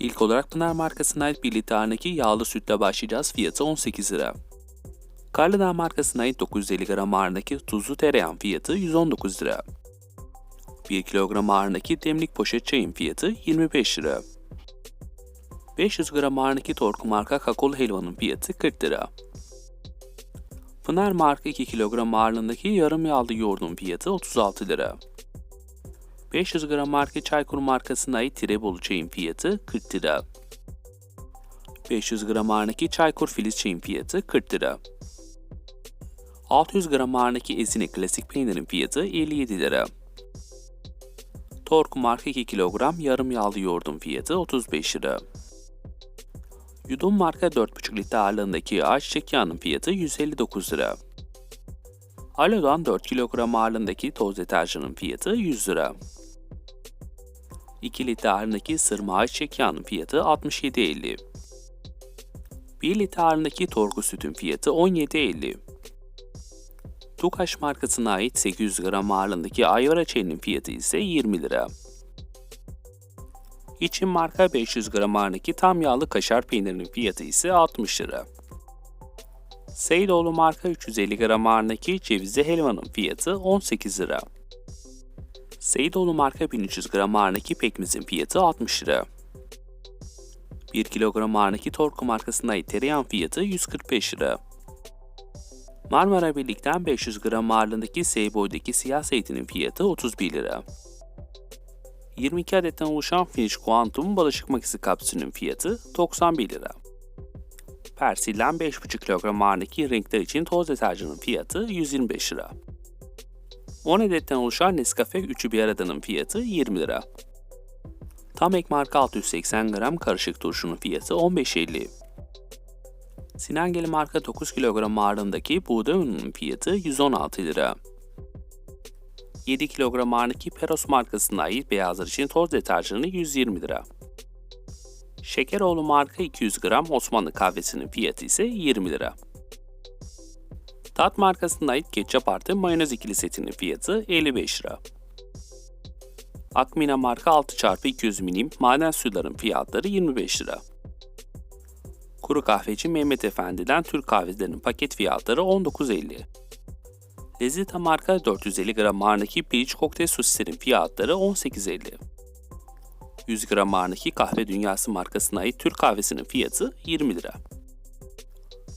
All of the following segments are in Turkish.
İlk olarak Pınar markasına ait 1 litre haneki yağlı sütle başlayacağız. Fiyatı 18 lira. Karlıdağ markasına ait 950 gram ağırlığındaki tuzlu tereyağın fiyatı 119 lira. 1 kilogram ağırlığındaki demlik poşet çayın fiyatı 25 lira. 500 gram ağırlığındaki Torku marka kakaolu helvanın fiyatı 40 lira. Pınar marka 2 kilogram ağırlığındaki yarım yağlı yoğurdun fiyatı 36 lira. 500 gram marka Çaykur markasına ait Tirebolu çayın fiyatı 40 lira. 500 gram ağırlığındaki Çaykur Filiz çayın fiyatı 40 lira. 600 gram ağırlığındaki Ezine klasik peynirin fiyatı 57 lira. Torku marka 2 kilogram yarım yağlı yoğurdun fiyatı 35 lira. Yudum marka 4,5 litre ağırlığındaki ayçiçek yağının fiyatı 159 lira. Alo'dan 4 kilogram ağırlığındaki toz deterjanın fiyatı 100 lira. 2 litre ağırlığındaki sırma ayçiçek yağının fiyatı 67.50. 1 litre ağırlığındaki torku sütün fiyatı 17.50. Tukaş markasına ait 800 gram ağırlığındaki ayvara çayının fiyatı ise 20 lira. İçin marka 500 gram ağırlığındaki tam yağlı kaşar peynirinin fiyatı ise 60 lira. Seydoğlu marka 350 gram ağırlığındaki cevizli helvanın fiyatı 18 lira. Seydoğlu marka 1300 gram ağırlığındaki pekmezin fiyatı 60 lira. 1 kilogram ağırlığındaki Torku markasına ait tereyağın fiyatı 145 lira. Marmara Birlik'ten 500 gram ağırlığındaki Seyboy'daki siyah zeytinin fiyatı 31 lira. 22 adetten oluşan Finish Quantum bulaşık makinesi kapsülünün fiyatı 91 lira. Persil'den 5,5 kilogram ağırlığındaki renkler için toz deterjanın fiyatı 125 lira. 10 adetten oluşan Nescafe 3'ü bir aradanın fiyatı 20 lira. Tam ek marka 680 gram karışık turşunun fiyatı 15.50. Sinangeli marka 9 kilogram ağırlığındaki buğday ununun fiyatı 116 lira. 7 kilogram ağırlığındaki Peros markasına ait beyazlar için toz deterjanı 120 lira. Şekeroğlu marka 200 gram Osmanlı kahvesinin fiyatı ise 20 lira. Tat markasına ait ketçap artı mayonez ikili setinin fiyatı 55 lira. Akmina marka 6x200 milim maden suların fiyatları 25 lira. Kuru kahveci Mehmet Efendi'den Türk kahvelerinin paket fiyatları 19.50. Lezita marka 450 gram ağırlığındaki piliç kokteyl sosislerin fiyatları 18.50. 100 gram ağırlığındaki kahve dünyası markasına ait Türk kahvesinin fiyatı 20 lira.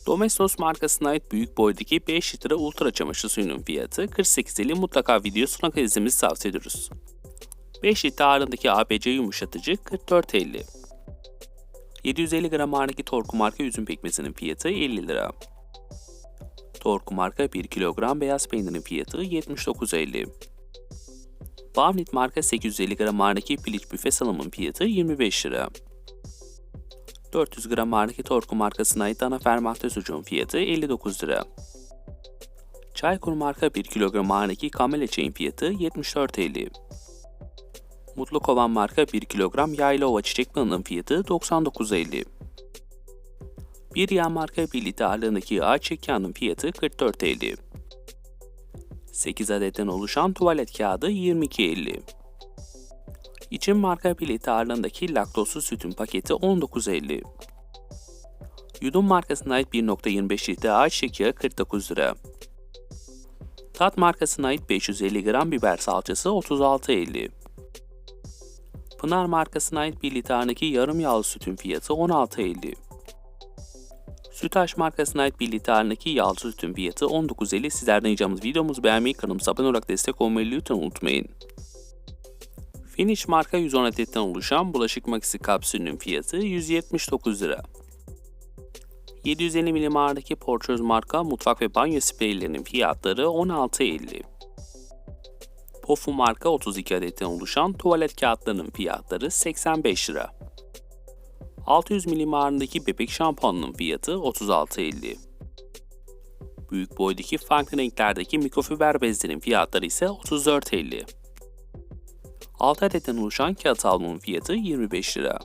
Domestos markasına ait büyük boydaki 5 litre ultra çamaşır suyunun fiyatı 48.50 mutlaka videosuna izlemenizi tavsiye ediyoruz. 5 litre ağırlığındaki ABC yumuşatıcı 44.50. 750 gram ağırlığındaki Torku marka üzüm pekmezinin fiyatı 50 lira. Torku marka 1 kilogram beyaz peynirin fiyatı 79.50. Bamlit marka 850 gram ağırlığındaki piliç büfe salamın fiyatı 25 lira. 400 gram ağırlığındaki Torku markasına ait dana fermante sucuğun fiyatı 59 lira. Çaykur marka 1 kilogram ağırlığındaki kamele çayın fiyatı 74.50. Mutlu Kovan marka 1 kilogram yayla ova çiçek balının fiyatı 99.50. Bir yağ marka 1 litre ağırlığındaki ayçiçek yağının fiyatı 44.50. 8 adetten oluşan tuvalet kağıdı 22.50. İçin marka 1 litre ağırlığındaki laktozsuz sütün paketi 19.50. Yudum markasına ait 1.25 litre ayçiçek yağı 49 lira. Tat markasına ait 550 gram biber salçası 36.50. Pınar markasına ait 1 litre'deki yarım yağlı sütün fiyatı 16.50. Sütaş markasına ait 1 litre'deki yağlı sütün fiyatı 19.50. Sizlerden ricamız videomuzu beğenmeyi, kanalımıza abone olarak destek olmayı lütfen unutmayın. Finish marka 110 adetten oluşan bulaşık makinesi kapsülünün fiyatı 179 lira. 750 milim ağırlığındaki Porçöz marka mutfak ve banyo spreylerinin fiyatları 16.50. Pofu marka 32 adetten oluşan tuvalet kağıtlarının fiyatları 85 lira. 600 milim ağırlığındaki bebek şampuanının fiyatı 36.50. Büyük boydaki farklı renklerdeki mikrofiber bezlerin fiyatları ise 34.50. 6 adetten oluşan kağıt havlunun fiyatı 25 lira.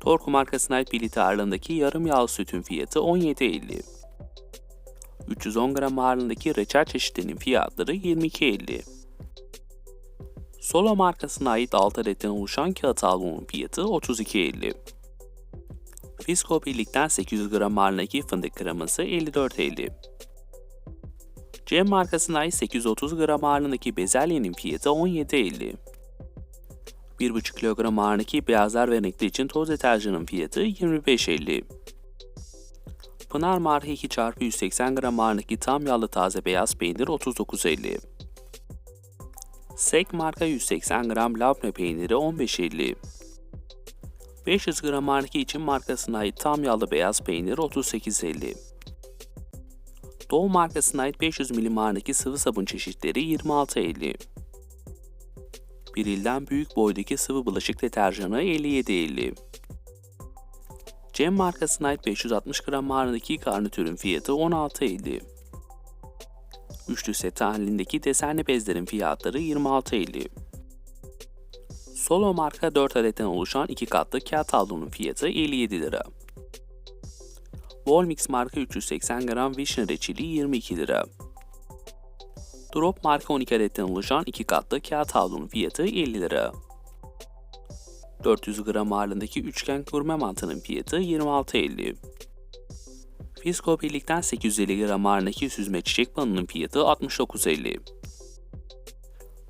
Torku markasına ait 1 litre ağırlığındaki yarım yağlı sütün fiyatı 17.50. 310 gram ağırlığındaki reçel çeşitlerinin fiyatları 22.50. Solo markasına ait 6 adetten oluşan kağıt havlunun fiyatı 32.50. Fisko birlikten 800 gram ağırlığındaki fındık kreması 54.50. Cem markasına ait 830 gram ağırlığındaki bezelyenin fiyatı 17.50. 1,5 kilogram ağırlığındaki beyazlar ve renkli için toz deterjanın fiyatı 25.50. Pınar marka 2 x 180 gram ağırlığındaki tam yağlı taze beyaz peynir 39.50. Sek marka 180 gram labne peyniri 15.50. 500 gram ağırlık için markasına ait tam yağlı beyaz peynir 38.50. Doğu markasına ait 500 milim ağırlık sıvı sabun çeşitleri 26.50. Bir ilden büyük boydaki sıvı bulaşık deterjanı 57.50. Cem markasına ait 560 gram ağırlığındaki garnitürün fiyatı 16.50. Üçlü set halindeki desenli bezlerin fiyatları 26.50. Solo marka 4 adetten oluşan 2 katlı kağıt havlunun fiyatı 57 lira. Volmix marka 380 gram vişne reçeli 22 lira. Drop marka 12 adetten oluşan 2 katlı kağıt havlunun fiyatı 50 lira. 400 gram ağırlığındaki üçgen gurme mantının fiyatı 26.50. Fisko birlikten 850 gram ağırlığındaki süzme çiçek balının fiyatı 69.50.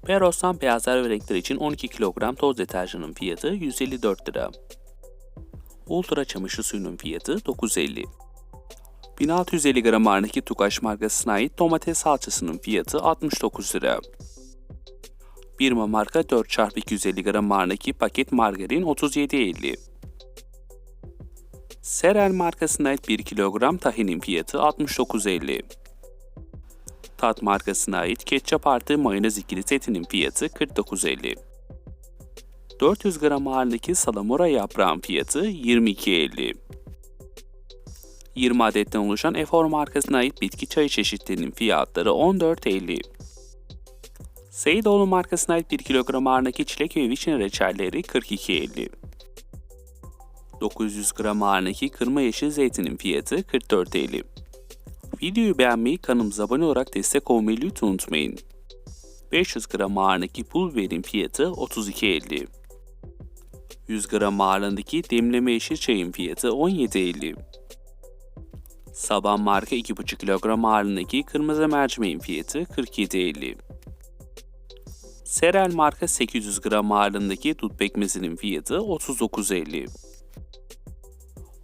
Peros'tan beyazlar ve renkler için 12 kilogram toz deterjanın fiyatı 154 lira. Ultra çamaşır suyunun fiyatı 9.50. 1650 gram ağırlığındaki Tukaş markasına ait domates salçasının fiyatı 69 lira. Birma marka 4x250 gram ağırlığındaki paket margarin 37.50. Serel markasına ait 1 kilogram tahinin fiyatı 69.50. Tat markasına ait ketçap artı mayonez ikili setinin fiyatı 49.50. 400 gram ağırlığındaki salamura yaprağın fiyatı 22.50. 20 adetten oluşan Efor markasına ait bitki çayı çeşitlerinin fiyatları 14.50. Seydoğlu markasına ait 1 kilogram ağırlığındaki çilek ve vişne reçelleri 42.50. 900 gram ağırlığındaki kırma yeşil zeytinin fiyatı 44.50. Videoyu beğenmeyi, kanalımıza abone olarak destek olmayı lütfen unutmayın. 500 gram ağırlığındaki pul biberin fiyatı 32.50. 100 gram ağırlığındaki demleme yeşil çayın fiyatı 17.50. Saban marka 2,5 kilogram ağırlığındaki kırmızı mercimeğin fiyatı 47.50. Serel marka 800 gram ağırlığındaki dut pekmezinin fiyatı 39.50.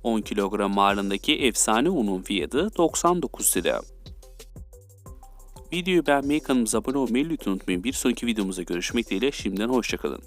10 kilogram ağırlığındaki efsane unun fiyatı 99 lira. Videoyu beğenmeyi, kanalımıza abone olmayı lütfen unutmayın. Bir sonraki videomuzda görüşmek dileğiyle şimdiden hoşçakalın.